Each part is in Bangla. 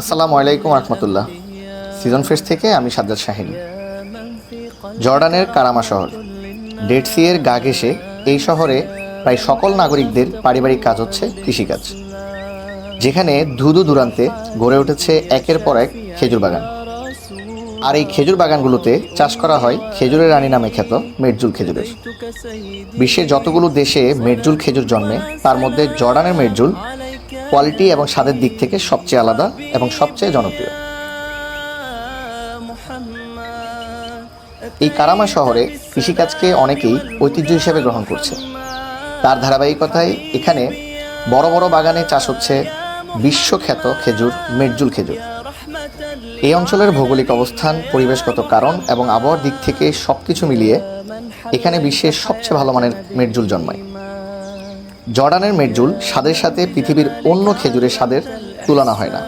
আসসালামু আলাইকুম রহমতুল্লাহ। সিজন ফ্রেশ থেকে আমি সাজ্জাদ শাহিন। জর্ডানের কারামা শহর। ডেড এর গা ঘেঁষে এই শহরে প্রায় সকল নাগরিকদের পারিবারিক কাজ হচ্ছে কৃষিকাজ। যেখানে ধুধু দূরান্তে গড়ে উঠেছে একের পর এক খেজুর বাগান। আর এই খেজুর বাগানগুলোতে চাষ করা হয় খেজুরের রানী নামে খ্যাত মেটজুল খেজুরের। বিশ্বের যতগুলো দেশে মেটজুল খেজুর জন্মে, তার মধ্যে জর্ডানের মেটজুল কোয়ালিটি এবং স্বাদের দিক থেকে সবচেয়ে আলাদা এবং সবচেয়ে জনপ্রিয়। এই কারামা শহরে কৃষিকাজকে অনেকেই ঐতিহ্য হিসেবে গ্রহণ করছে। তার ধারাবাহিকতায় এখানে বড় বড় বাগানে চাষ হচ্ছে বিশ্বখ্যাত খেজুর মেটজুল খেজুর। এই অঞ্চলের ভৌগোলিক অবস্থান, পরিবেশগত কারণ এবং আবহাওয়ার দিক থেকে সবকিছু মিলিয়ে এখানে বিশ্বের সবচেয়ে ভালো মানের মেটজুল জন্মায়। জর্ডানের মেটজুল স্বাদের সাথে পৃথিবীর অন্য খেজুরের স্বাদের তুলনা হয় না।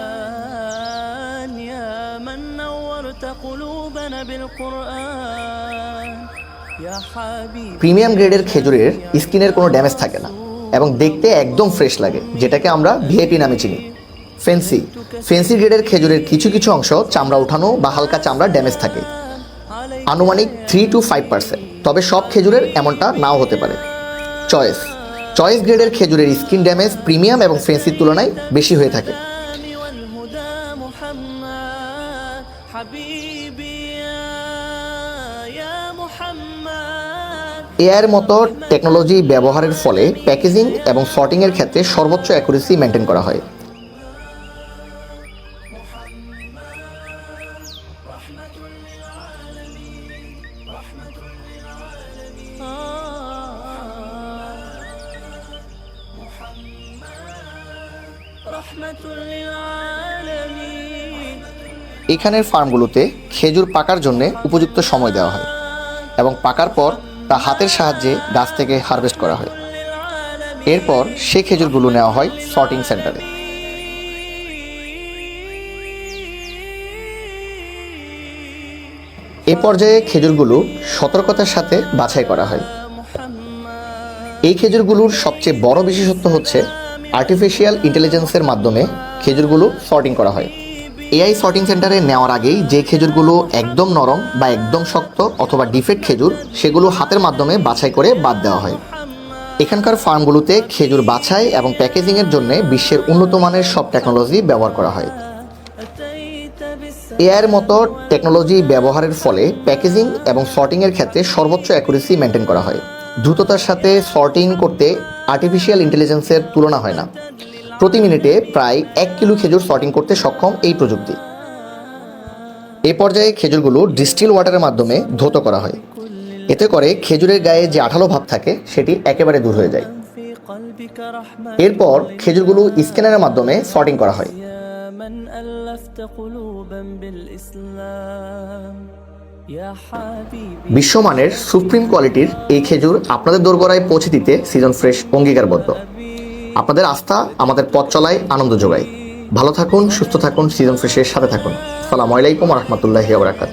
প্রিমিয়াম গ্রেডের খেজুরের স্কিনের কোনো ড্যামেজ থাকে না এবং দেখতে একদম ফ্রেশ লাগে, যেটাকে আমরা ভিএপি নামে চিনি। ফেন্সি। ফেন্সি গ্রেডের খেজুরের কিছু কিছু অংশ চামড়া উঠানো বা হালকা চামড়া ড্যামেজ থাকে। আনুমানিক থ্রি টু ফাইভ পার্সেন্ট তবে সব খেজুরের এমনটা নাও হতে পারে। চয়েস। চয়েস গ্রেডের খেজুরের স্কিন ড্যামেজ প্রিমিয়াম এবং ফেন্সির তুলনায় বেশি হয়ে থাকে। এআর মতো টেকনোলজি ব্যবহারের ফলে প্যাকেজিং এবং শর্টিংয়ের ক্ষেত্রে সর্বোচ্চ অ্যাকুরেসি মেনটেন করা হয়। এখানের ফার্মগুলোতে খেজুর পাকার জন্য উপযুক্ত সময় দেওয়া হয় এবং পাকার পর তা হাতের সাহায্যে গাছ থেকে হারভেস্ট করা হয়। এরপর সেই খেজুরগুলো নেওয়া হয় সর্টিং সেন্টারে এ পর্যায়ে খেজুরগুলো সতর্কতার সাথে বাছাই করা হয়। এই খেজুরগুলোর সবচেয়ে বড় বিশেষত্ব হচ্ছে আর্টিফিশিয়াল ইন্টেলিজেন্সের মাধ্যমে খেজুরগুলো সর্টিং করা হয়। এআই সর্টিং সেন্টারে নেওয়ার আগেই যে খেজুরগুলো একদম নরম বা একদম শক্ত অথবা ডিফেক্ট খেজুর, সেগুলো হাতের মাধ্যমে বাছাই করে বাদ দেওয়া হয়। এখানকার ফার্মগুলোতে খেজুর বাছাই এবং প্যাকেজিংয়ের জন্য বিশ্বের উন্নত মানের সব টেকনোলজি ব্যবহার করা হয়। এআইয়ের মতো টেকনোলজি ব্যবহারের ফলে প্যাকেজিং এবং সর্টিংয়ের ক্ষেত্রে সর্বোচ্চ অ্যাকুরেসি মেনটেন করা হয়। দ্রুততার সাথে সর্টিং করতে আর্টিফিশিয়াল ইন্টেলিজেন্সের তুলনা হয় না। প্রতি মিনিটে প্রায় এক কিলো খেজুর সর্টিং করতে সক্ষম এই প্রযুক্তি। এ পর্যায়ে খেজুরগুলো ডিস্টিল ওয়াটারের মাধ্যমে ধৌত করা হয়। এতে করে খেজুরের গায়ে যে আঠালো ভাব থাকে, সেটি একেবারে দূর হয়ে যায়। এরপর খেজুরগুলো স্ক্যানারের মাধ্যমে সর্টিং করা হয়। বিশ্বমানের সুপ্রিম কোয়ালিটির এই খেজুর আপনাদের দোরগোড়ায় পৌঁছে দিতে সিজন ফ্রেশ অঙ্গীকারবদ্ধ। আপনাদের আস্থা আমাদের পথ চলায় আনন্দ যোগায়। ভালো থাকুন, সুস্থ থাকুন সিজন ফ্রেশের সাথে থাকুন। সালামালাইকুম রহমতুল্লাহ আবরাকাত